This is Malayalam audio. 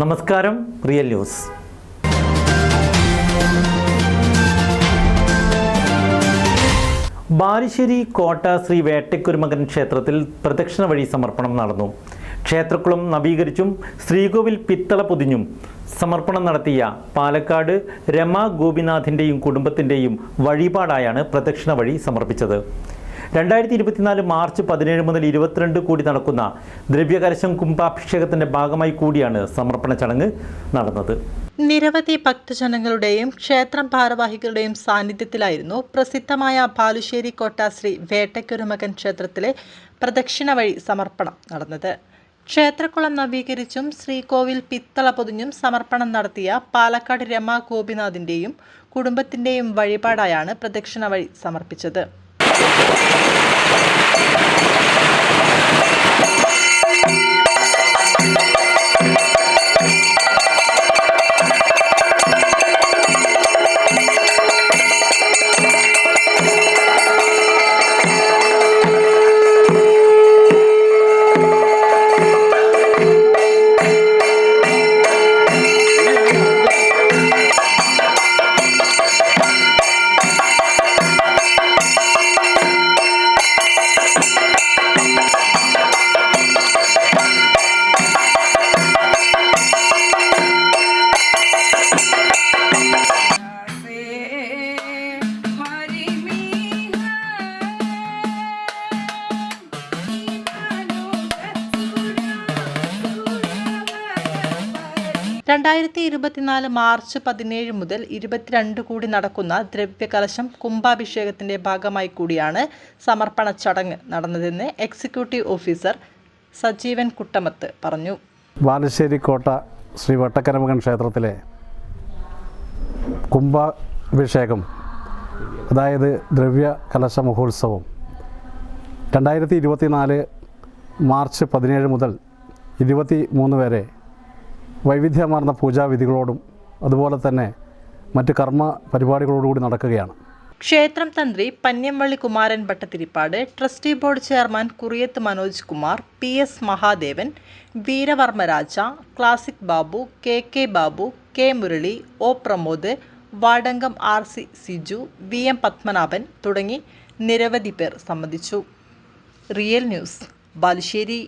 നമസ്കാരം റിയൽ ന്യൂസ്. ബാലുശ്ശേരി കോട്ട ശ്രീ വേട്ടക്കുരുമകൻ ക്ഷേത്രത്തിൽ പ്രദക്ഷിണ വഴി സമർപ്പണം നടന്നു. ക്ഷേത്രക്കുളം നവീകരിച്ചും ശ്രീകോവിൽ പിത്തള പൊതിഞ്ഞും സമർപ്പണം നടത്തിയ പാലക്കാട് രമ ഗോപിനാഥിന്റെയും കുടുംബത്തിന്റെയും വഴിപാടായാണ് പ്രദക്ഷിണ വഴി സമർപ്പിച്ചത്. രണ്ടായിരത്തി ഇരുപത്തിനാല് മാർച്ച് പതിനേഴ് മുതൽ ഇരുപത്തിരണ്ട് കൂടി നടക്കുന്ന ദ്രവ്യകലശം കുംഭാഭിഷേകത്തിന്റെ ഭാഗമായി കൂടിയാണ് സമർപ്പണ ചടങ്ങ് നടന്നത്. നിരവധി ഭക്തജനങ്ങളുടെയും ക്ഷേത്രം ഭാരവാഹികളുടെയും സാന്നിധ്യത്തിലായിരുന്നു പ്രസിദ്ധമായ ബാലുശ്ശേരി കോട്ട ശ്രീ വേട്ടയ്ക്കൊരുമകൻ ക്ഷേത്രത്തിലെ പ്രദക്ഷിണ വഴി സമർപ്പണം നടന്നത്. ക്ഷേത്രക്കുളം നവീകരിച്ചും ശ്രീകോവിൽ പിത്തള പൊതിഞ്ഞും സമർപ്പണം നടത്തിയ പാലക്കാട് രമ ഗോപിനാഥിന്റെയും കുടുംബത്തിന്റെയും വഴിപാടായാണ് പ്രദക്ഷിണ വഴി സമർപ്പിച്ചത്. ハハハハ! രണ്ടായിരത്തി ഇരുപത്തിനാല് മാർച്ച് പതിനേഴ് മുതൽ ഇരുപത്തിരണ്ട് കൂടി നടക്കുന്ന ദ്രവ്യകലശം കുംഭാഭിഷേകത്തിന്റെ ഭാഗമായി കൂടിയാണ് സമർപ്പണ ചടങ്ങ് നടന്നതെന്ന് എക്സിക്യൂട്ടീവ് ഓഫീസർ സജീവൻ കുട്ടമത്ത് പറഞ്ഞു. ബാലുശ്ശേരി കോട്ട ശ്രീ വട്ടക്കരമകൻ ക്ഷേത്രത്തിലെ കുംഭാഭിഷേകം അതായത് ദ്രവ്യ കലശ മഹോത്സവം രണ്ടായിരത്തി ഇരുപത്തിനാല് മാർച്ച് പതിനേഴ് മുതൽ ഇരുപത്തി മൂന്ന് വരെ വൈവിധ്യമാർന്ന പൂജാവിധികളോടും അതുപോലെ തന്നെ മറ്റ് കർമ്മ പരിപാടികളോടുകൂടി നടക്കുകയാണ്. ക്ഷേത്രം തന്ത്രി Panyamvalli Kumaran Bhattathiripad trustee board chairman Kuriyath Manoj Kumar P S Mahadevan Veeravarmaraja classic Babu K K Babu K Murali O Pramod Vadankam R C Siju V M Padmanabhan തുടങ്ങി നിരവധി പേർ സംബന്ധിച്ചു. Real news Balussery.